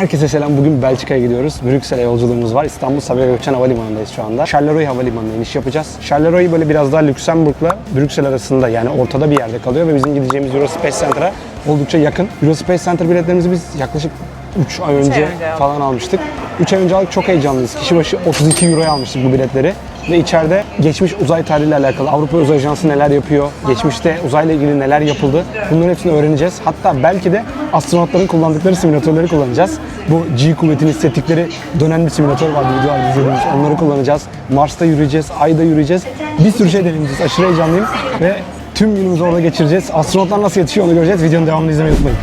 Herkese selam. Bugün Belçika'ya gidiyoruz. Brüksel'e yolculuğumuz var. İstanbul Sabiha Gökçen Havalimanı'ndayız şu anda. Charleroi Havalimanı'na iniş yapacağız. Charleroi böyle biraz daha Lüksemburg'la Brüksel arasında yani ortada bir yerde kalıyor ve bizim gideceğimiz Eurospace Center'a oldukça yakın. Eurospace Center biletlerimizi biz yaklaşık 3 ay önce önce falan almıştık. 3 ay önce aldık çok heyecanlıyız. Kişi başı 32 Euro'ya almıştık bu biletleri. Ve içeride geçmiş uzay tarihiyle alakalı Avrupa Uzay Ajansı neler yapıyor, geçmişte uzayla ilgili neler yapıldı bunların hepsini öğreneceğiz. Hatta belki de astronotların kullandıkları simülatörleri kullanacağız. Bu G kuvvetini hissettikleri dönen bir simülatör vardı videolarda izlediğimiz. Onları kullanacağız. Mars'ta yürüyeceğiz, Ay'da yürüyeceğiz. Bir sürü şey deneyeceğiz. Aşırı heyecanlıyım ve tüm günümüzü orada geçireceğiz. Astronotlar nasıl yetişiyor onu göreceğiz. Videonun devamını izlemeyi unutmayın.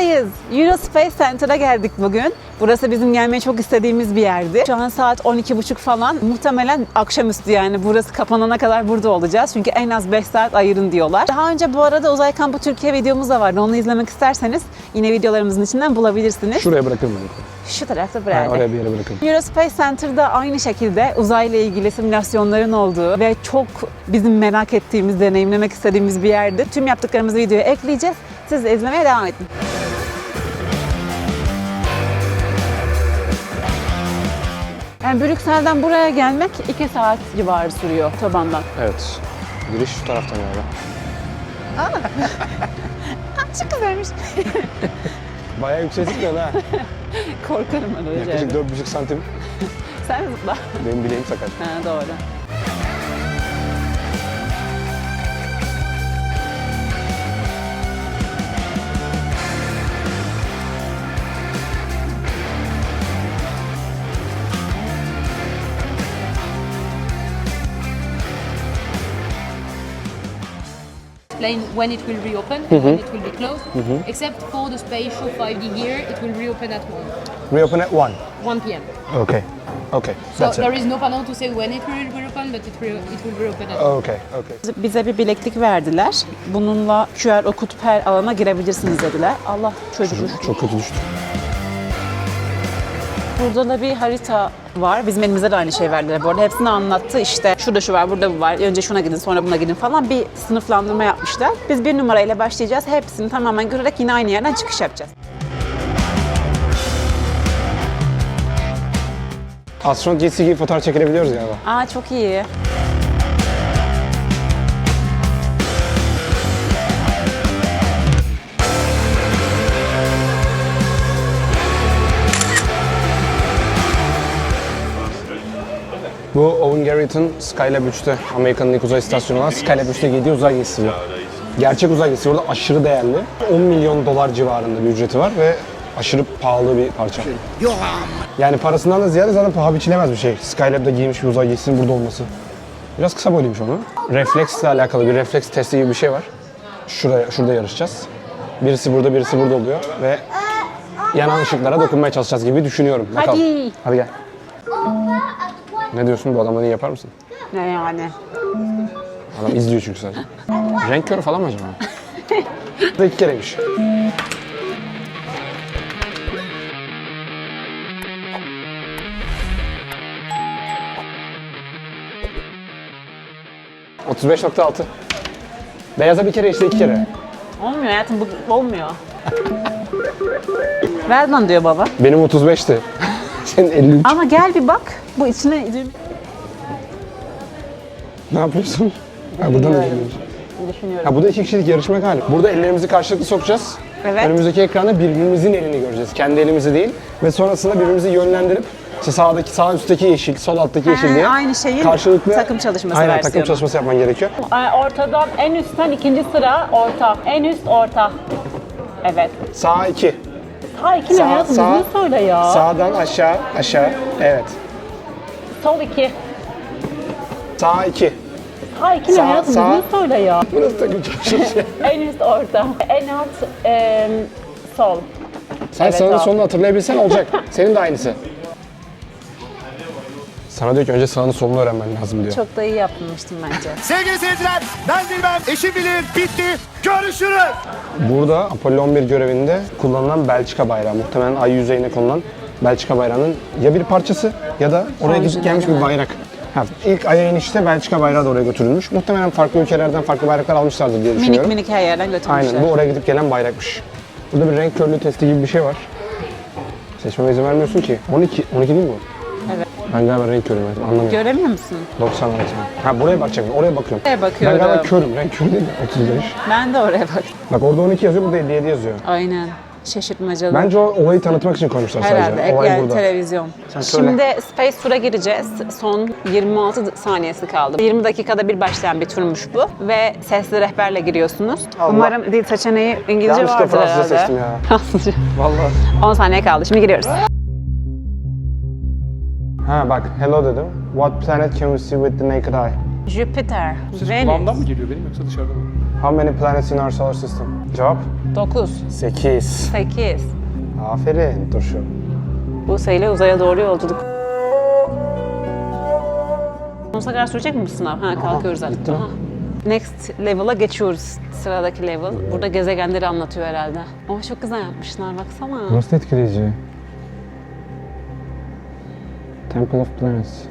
Belçika'dayız. Eurospace Center'a geldik bugün. Burası bizim gelmeyi çok istediğimiz bir yerdi. Şu an saat 12.30 falan. Muhtemelen akşamüstü yani burası kapanana kadar burada olacağız. Çünkü en az 5 saat ayırın diyorlar. Daha önce bu arada Uzay Kampı Türkiye videomuz da vardı. Onu izlemek isterseniz yine videolarımızın içinden bulabilirsiniz. Şuraya bırakırım ben. Şu tarafta Yani buraya. oraya bir yere bırakırım. Eurospace Center'da aynı şekilde uzayla ilgili simülasyonların olduğu ve çok bizim merak ettiğimiz, deneyimlemek istediğimiz bir yerde. Tüm yaptıklarımızı videoya ekleyeceğiz. Siz de izlemeye devam edin. Yani Brüksel'den buraya gelmek 2 saat civarı sürüyor tabandan. Evet. Giriş şu taraftan galiba. Çok güzelmiş. Bayağı yükseltmiyorsun ha. Korkarım ben öyle Yaklaşık şeylerden. 4,5 santim. Sen zıpla. Benim bileğim sakat. Ha, doğru. Explain when it will reopen and when it will be closed. Except for the spatial 5D here, it will reopen at 1, Reopen at 1. 1 p.m. Okay. Okay. So That's there it. is no panel to say when it will reopen, but it, re- it will reopen at 1. Okay. Okay. Bize bir bileklik verdiler. Bununla QR okutup her alana girebilirsiniz dediler. Allah düştü. Çok kötü düştü. Burada da bir harita var. Bizim elimize de aynı şey verdiler bu arada. Hepsini anlattı işte. Şurada şu var, burada bu var. Önce şuna gidin, sonra buna gidin falan. Bir sınıflandırma yapmışlar. Biz bir numarayla başlayacağız. Hepsini tamamen görerek yine aynı yerden çıkış yapacağız. Astronot giysi gibi fotoğraf çekilebiliyoruz galiba. Aa çok iyi. Bu Owen Garrett'ın Skylab 3'te, Amerika'nın ilk uzay istasyonu olan Skylab 3'te giydiği uzay giysisi bu. Gerçek uzay giysisi orada aşırı değerli. 10 milyon dolar civarında bir ücreti var ve aşırı pahalı bir parça. Yani parasından da ziyade zaten paha biçilemez bir şey. Skylab'da giymiş bir uzay giysisinin burada olması. Biraz kısa boyluymuş onu. Refleksle alakalı bir refleks testi gibi bir şey var. Şuraya, şurada yarışacağız. Birisi burada, birisi burada oluyor ve yanan ışıklara dokunmaya çalışacağız gibi düşünüyorum. Bakalım. Hadi. Hadi gel. Ne diyorsun bu adamla iyi yapar mısın? Ne yani? Adam izliyor çünkü sadece. Renk körü falan mı acaba? Bu da iki kereymiş. ...35.6. Beyaza bir kere işte iki kere. Olmuyor hayatım, bu olmuyor. Ver bana diyor baba. Benim 35'ti. Senin 53. Ama gel bir bak. Bu içine Ne yapıyorsun? Ha, buradan da geliyoruz. düşünüyorum. Ha bu da iki kişilik yarışma galiba. Burada ellerimizi karşılıklı sokacağız. Evet. Önümüzdeki ekranda birbirimizin elini göreceğiz. Kendi elimizi değil. Ve sonrasında birbirimizi yönlendirip işte sağdaki, sağ üstteki yeşil, sol alttaki yeşil diye aynı şeyin karşılıklı takım çalışması Aynen takım versiyonu. çalışması yapman gerekiyor. Ortadan en üstten ikinci sıra orta. En üst orta. Evet. Sağ iki. Ha iki ne Sağ, hayatım sağ, düzgün söyle ya. Sağdan aşağı, aşağı. Evet. Sol iki. Sağ iki. Ha iki ne Sağ, hayatım sağ. düzgün söyle ya. Bu nasıl takım çalışması? en üst orta. En alt em, sol. Sen Evet, sağını o. solunu hatırlayabilsen olacak. Senin de aynısı. Sana diyor ki önce sağını solunu öğrenmen lazım diyor. Çok da iyi yapmıştım bence. Sevgili seyirciler, ben bilmem, eşim bilir, bitti. Görüşürüz. Burada Apollo 11 görevinde kullanılan Belçika bayrağı, muhtemelen ay yüzeyine konulan Belçika bayrağının ya bir parçası ya da oraya gidip gelmiş bir bayrak. Ha, ilk aya inişte Belçika bayrağı da oraya götürülmüş. Muhtemelen farklı ülkelerden farklı bayraklar almışlardır diye Minik düşünüyorum. minik her yerden götürmüşler. Aynen bu oraya gidip gelen bayrakmış. Burada bir renk körlüğü testi gibi bir şey var. Seçmeme izin vermiyorsun ki. 12, 12 değil mi bu? Evet. Ben galiba renk körüm evet, anlamıyorum. Göremiyor musun? 96. Ha buraya bakacağım. Oraya bakıyorum. Oraya bakıyorum. Ben galiba körüm. Renk körü değil mi? 35. Ben de oraya bak. Bak orada 12 yazıyor, burada 57 yazıyor. Aynen. Şaşırtmacalı. Bence o olayı tanıtmak için koymuşlar Herhalde. sadece. Olay yani burada. televizyon. Sen söyle. Şimdi Space Tour'a gireceğiz. Son 26 saniyesi kaldı. 20 dakikada bir başlayan bir turmuş bu. Ve sesli rehberle giriyorsunuz. Allah. Umarım dil seçeneği İngilizce Yanlışlıkla vardır Fransızca herhalde. seçtim ya. Fransızca. Vallahi. 10 saniye kaldı. Şimdi giriyoruz. Ha bak hello dedim. What planet can we see with the naked eye? Jüpiter, Kulağımdan Venüs, mı geliyor benim yoksa dışarıdan mı? How many planets in our solar system? Cevap 9, 8. 8. Aferin Turşu. Bu sayıyla uzaya doğru yolculuk. Sonsuza kadar sürecek mi bu sınav? Ha kalkıyoruz artık. Aha. Next level'a geçiyoruz. Sıradaki level. Burada gezegenleri anlatıyor herhalde. Ama çok güzel yapmışlar baksana. Nasıl etkileyici? Temple of Planets.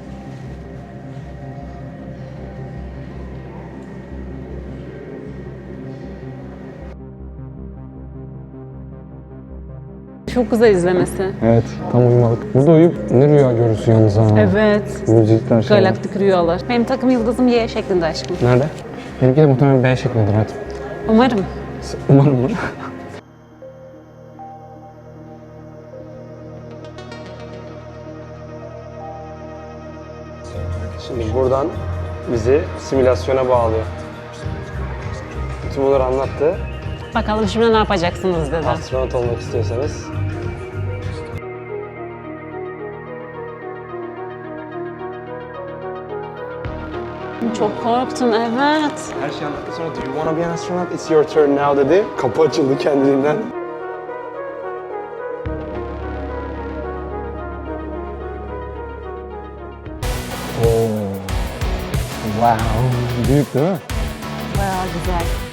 Çok güzel izlemesi. Evet, tam uyumalık. Burada uyuyup ne rüya görürsün yalnız ha. Evet. Müzikler şey. Galaktik rüyalar. Benim takım yıldızım Y şeklinde aşkım. Nerede? Benimki de muhtemelen B şeklindedir hayatım. Umarım. Umarım var. Şimdi buradan bizi simülasyona bağlıyor. Bütün bunları anlattı. Bakalım şimdi ne yapacaksınız dedi. Astronot olmak istiyorsanız Çok korktum evet. her şey anlattı sonra do you wanna be an astronaut? It's your turn now dedi. Kapı açıldı kendiliğinden. Oo. Wow. Büyük değil mi? Bayağı güzel.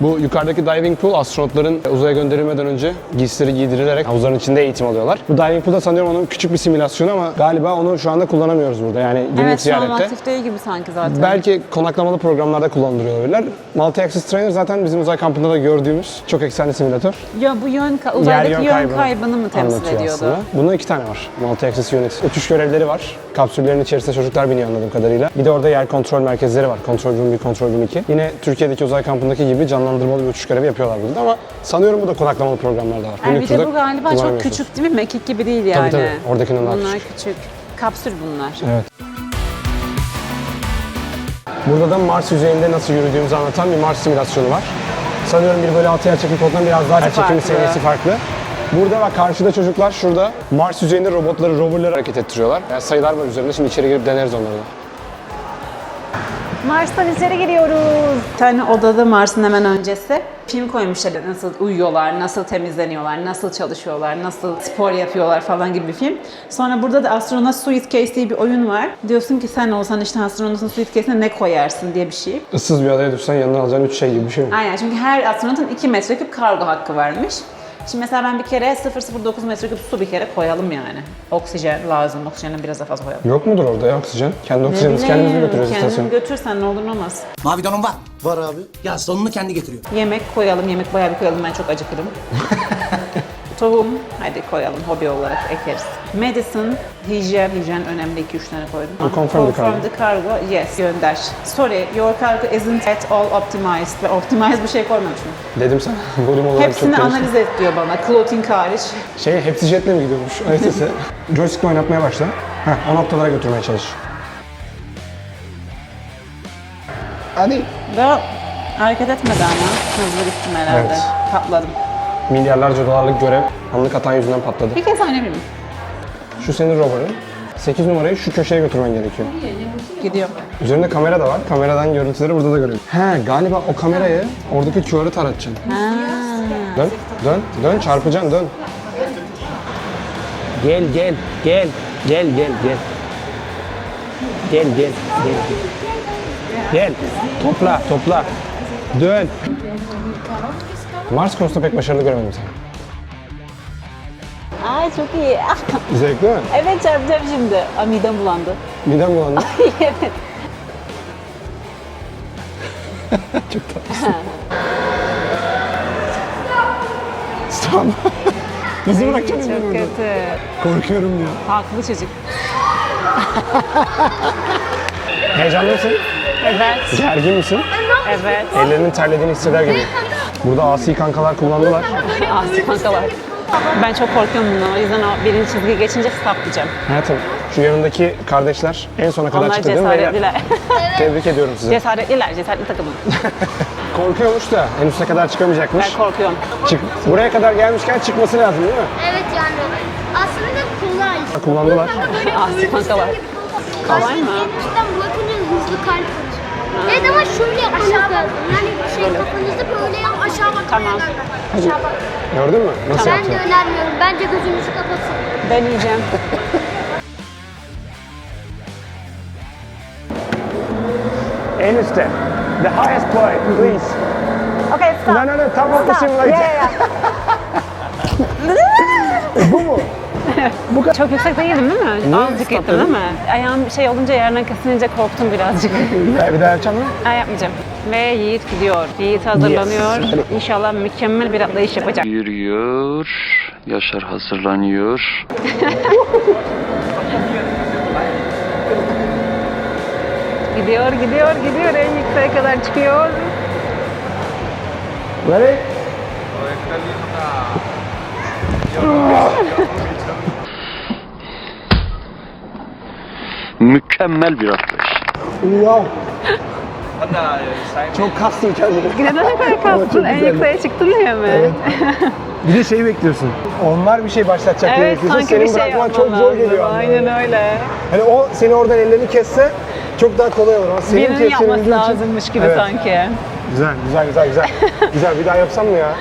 Bu yukarıdaki diving pool astronotların uzaya gönderilmeden önce giysileri giydirilerek havuzların içinde eğitim alıyorlar. Bu diving pool da sanıyorum onun küçük bir simülasyonu ama galiba onu şu anda kullanamıyoruz burada. Yani günlük Evet şu an ziyarette. aktif değil gibi sanki zaten. Belki konaklamalı programlarda kullandırıyor olabilirler. Multi Axis Trainer zaten bizim uzay kampında da gördüğümüz çok efsane simülatör. Ya bu yön, uzaydaki Yer yön, kaybını mı temsil ediyordu? aslında. Bunun iki tane var. Multi Axis Unit. Uçuş görevleri var. Kapsüllerin içerisinde çocuklar biniyor anladığım kadarıyla. Bir de orada yer kontrol merkezleri var. Kontrol Room 1, Kontrol Room 2. Yine Türkiye'deki uzay kampındaki gibi canlandırmalı bir uçuş görevi yapıyorlar burada ama sanıyorum bu da konaklamalı programlarda var. Yani bir de bu galiba çok küçük değil mi? Mekik gibi değil yani. tabii, oradakinden daha Bunlar küçük. küçük. Kapsül bunlar. Evet. Burada da Mars yüzeyinde nasıl yürüdüğümüzü anlatan bir Mars simülasyonu var. Sanıyorum 1 bölü 6 yer çekim kodundan biraz daha yer çekimi seviyesi farklı. Burada bak karşıda çocuklar şurada Mars yüzeyinde robotları, roverları hareket ettiriyorlar. Yani sayılar var üzerinde. Şimdi içeri girip deneriz onları da. Mars'tan içeri giriyoruz. Bir tane odada Mars'ın hemen öncesi. Film koymuşlar nasıl uyuyorlar, nasıl temizleniyorlar, nasıl çalışıyorlar, nasıl spor yapıyorlar falan gibi bir film. Sonra burada da Astronaut Suitcase diye bir oyun var. Diyorsun ki sen olsan işte astronotun suitcase'ine ne koyarsın diye bir şey. Issız bir adaya düşsen yanına alacağın 3 şey gibi bir şey mi? Aynen çünkü her astronotun 2 metreküp kargo hakkı varmış. Şimdi mesela ben bir kere 009 metreküp su bir kere koyalım yani. Oksijen lazım. Oksijeni biraz daha fazla koyalım. Yok mudur orada ya oksijen? Kendi oksijenimizi kendimiz mi götürüyoruz kendin istasyona? götürsen ne olur ne olmaz. Mavi donum var. Var abi. Ya sonunu kendi getiriyor. Yemek koyalım. Yemek bayağı bir koyalım. Ben çok acıkırım. Tohum, hadi koyalım hobi olarak ekleriz. Medicine, hijyen, hijyen önemli 2-3 tane koydum. You confirm the cargo. the cargo, yes, gönder. Sorry, your cargo isn't at all optimized. Ve optimized bir şey koymamışım. Dedim sana volüm olarak Hepsini çok analiz et diyor bana, clothing hariç. Şey hepsi jetle mi gidiyormuş? Öyleyse joystick'le oynatmaya başla. Heh, o noktalara götürmeye çalış. Hadi. Ve hareket etmedi ama. Hızlı gittim herhalde. Evet. Patladım. Milyarlarca dolarlık görev anlık atan yüzünden patladı. Bir kez oynayabilir miyim? Şu senin rover'ın. 8 numarayı şu köşeye götürmen gerekiyor. Gidiyorum. Üzerinde kamera da var. Kameradan görüntüleri burada da görüyorum. He galiba o kamerayı oradaki QR'ı taratacaksın. Ha. Dön, dön, dön çarpacaksın dön. Gel gel gel gel gel gel. Gel gel gel. Gel. Gel. Topla topla. Dön. Mars konusunda pek başarılı göremedim seni. Ay çok iyi. Zevkli mi? evet çarpacağım şimdi. Aa, midem bulandı. Midem bulandı. evet. Çok tatlısın. Stop. Bizi bırakacaksın Çok burada. kötü. Korkuyorum ya. Haklı çocuk. Heyecanlı mısın? Evet. Gergin misin? Evet. Ellerinin terlediğini hisseder gibi. Burada asi kankalar kullandılar. Asi kankalar. Ben çok korkuyorum bundan. O yüzden o birinci çizgi geçince stop diyeceğim. Hayatım şu yanındaki kardeşler en sona kadar Onlar çıktı değil mi? beyler? cesaretliler. Tebrik ediyorum sizi. Cesaretliler, cesaretli takımım. Korkuyormuş da en üste kadar çıkamayacakmış. Ben korkuyorum. Çık, buraya kadar gelmişken çıkması lazım değil mi? Evet yani aslında kolay. Kullandılar. Asi kankalar. Kolay mı? en üstten bırakınca hızlı kalp. Evet ama şöyle yapmanız lazım. Yani şey kafanızı böyle yap aşağı bakmaya Tamam. Aşağı bak. Gördün mü? Nasıl Ben de önermiyorum. Bence gözünüzü kapatın. Ben yiyeceğim. En üstte. The highest point, please. Okay, stop. No, no, no, top of the simulator. Yeah, yeah. Bu mu? Çok yüksek değildim değil mi? Azıcık gittim değil mi? Ayağım şey olunca yerden kesilince korktum birazcık. Bir daha yapacağım mı? Ha yapmayacağım. Ve Yiğit gidiyor. Yiğit hazırlanıyor. Yes. İnşallah mükemmel bir atlayış yapacak. Yürüyor. Yaşar hazırlanıyor. Gidiyor, gidiyor, gidiyor. En yükseğe kadar çıkıyor. Ready? Mükemmel bir atlayış. Wow. Çok kastım kendimi. Neden ne kadar kastın? En yükseğe çıktın diye mi? Bir de şeyi bekliyorsun. Onlar bir şey başlatacak diye Evet, bekliyorsun. sanki bir Senin şey bırakman çok zor geliyor. Aynen öyle. Hani o seni oradan ellerini kesse çok daha kolay olur ama senin Birinin yapması lazımmış gibi Evet. sanki. Güzel, güzel, güzel, güzel. güzel, bir daha yapsam mı ya?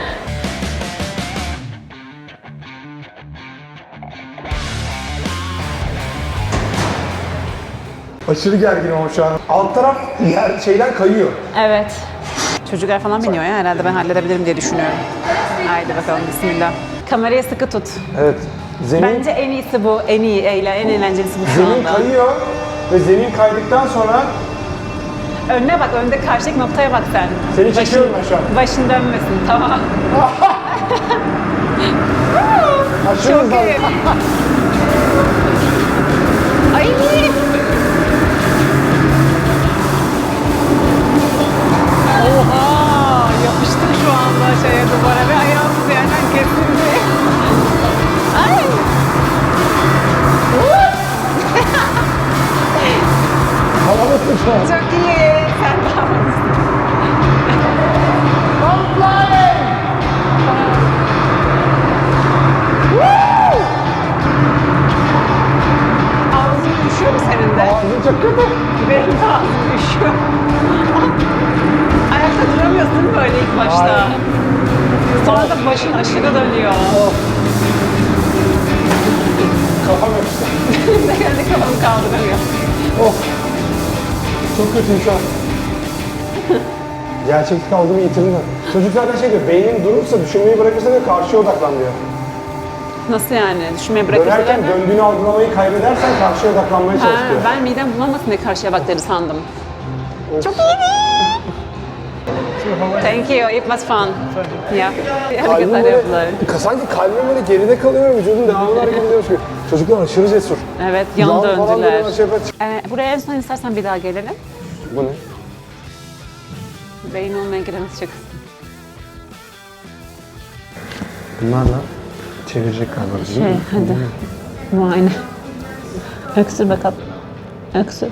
Aşırı gergin ama şu an. Alt taraf yer, şeyden kayıyor. Evet. Çocuklar falan biniyor ya herhalde ben halledebilirim diye düşünüyorum. Haydi bakalım bismillah. Kamerayı sıkı tut. Evet. Zemin, Bence en iyisi bu, en iyi, eğlen, en eğlencelisi bu şu zemin anda. kayıyor ve zemin kaydıktan sonra Önüne bak, önde karşıdaki noktaya bak sen. seni çekiyorum ben şu an. Başın dönmesin, tamam. Aşırı Çok hızlı. iyi. Ay! Oha! Yapıştık şu anda şeye duvara ve ayağımız yerden kesildi. Ay! Çok iyi. Sen havalısın. Gerçeklik algımı yitirdim. Çocuk zaten şey diyor, beynin durursa, düşünmeyi bırakırsa diyor, karşıya odaklan diyor. Nasıl yani? Düşünmeye bırakırsa Dönerken derken? döndüğünü algılamayı kaybedersen karşıya odaklanmaya Ha, diyor. ben midem bulanmasın diye karşıya bak dedi sandım. Çok iyiydi. Thank you. It was fun. Yeah. Kalbim Hareketler böyle, yaptılar. sanki kalbim böyle geride kalıyor vücudum devamlı hareket ediyor. Çünkü Çocuklar aşırı cesur. Evet, yan Yan falan döndüler. böyle şey yapar. Ee, buraya en son istersen bir daha gelelim. Bu ne? Beyin olmayan giremiz çıksın. Bunlarla çevirecek galiba bizi. Şey, hadi. Muayene. Öksür bakalım. Öksür.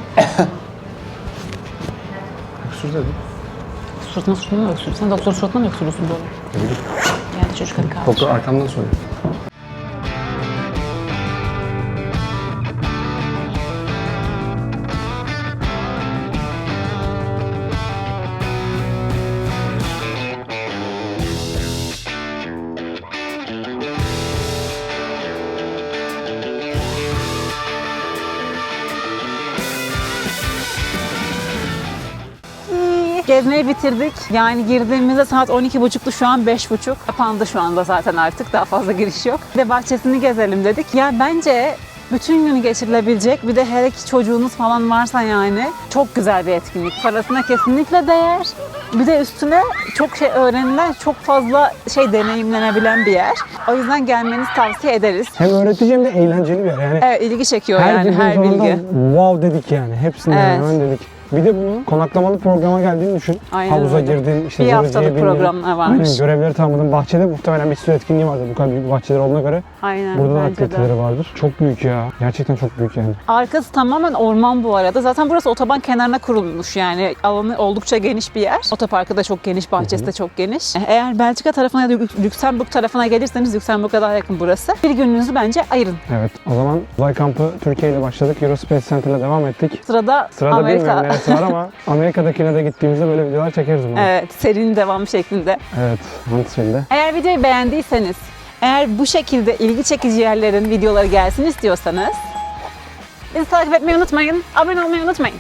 Öksür dedim. Suratına suratına mı öksür? Sen doktor suratına mı öksürüyorsun böyle? Yani çocuk hadi kaldır. Doktor arkamdan söylüyor. Gezmeyi bitirdik. Yani girdiğimizde saat 12.30'tu şu an 5.30. Kapandı şu anda zaten artık daha fazla giriş yok. Bir de bahçesini gezelim dedik. Ya bence bütün günü geçirilebilecek bir de hele ki çocuğunuz falan varsa yani çok güzel bir etkinlik. Parasına kesinlikle değer. Bir de üstüne çok şey öğrenilen, çok fazla şey deneyimlenebilen bir yer. O yüzden gelmenizi tavsiye ederiz. Hem öğretici hem de eğlenceli bir yer. Yani Evet, ilgi çekiyor her yani her bilgi. wow dedik yani. Hepsini Evet. hemen dedik. Bir de bunu konaklamalı programa geldiğini düşün. Aynen Havuza öyle. girdin, işte Bir haftalık diye bindin. programlar varmış. Aynen görevleri tamamladın. Bahçede muhtemelen bir sürü etkinliği vardır. Bu kadar büyük bahçeler olduğuna göre. Aynen Burada da bence de. aktiviteleri vardır. Çok büyük ya. Gerçekten çok büyük yani. Arkası tamamen orman bu arada. Zaten burası otoban kenarına kurulmuş yani alanı oldukça geniş bir yer. Otoparkı da çok geniş, bahçesi de çok geniş. Eğer Belçika tarafına ya da Lük- Lüksemburg tarafına gelirseniz Lüksemburg'a daha yakın burası. Bir gününüzü bence ayırın. Evet. O zaman uzay kampı Türkiye ile başladık. Eurospace Center ile devam ettik. Sırada, Sırada Amerika. bilmiyorum neresi var ama Amerika'dakine de gittiğimizde böyle videolar çekeriz umarım. Evet, serinin devamı şeklinde. Evet. Huntsville'de. Eğer videoyu beğendiyseniz, eğer bu şekilde ilgi çekici yerlerin videoları gelsin istiyorsanız bizi takip etmeyi unutmayın, abone olmayı unutmayın.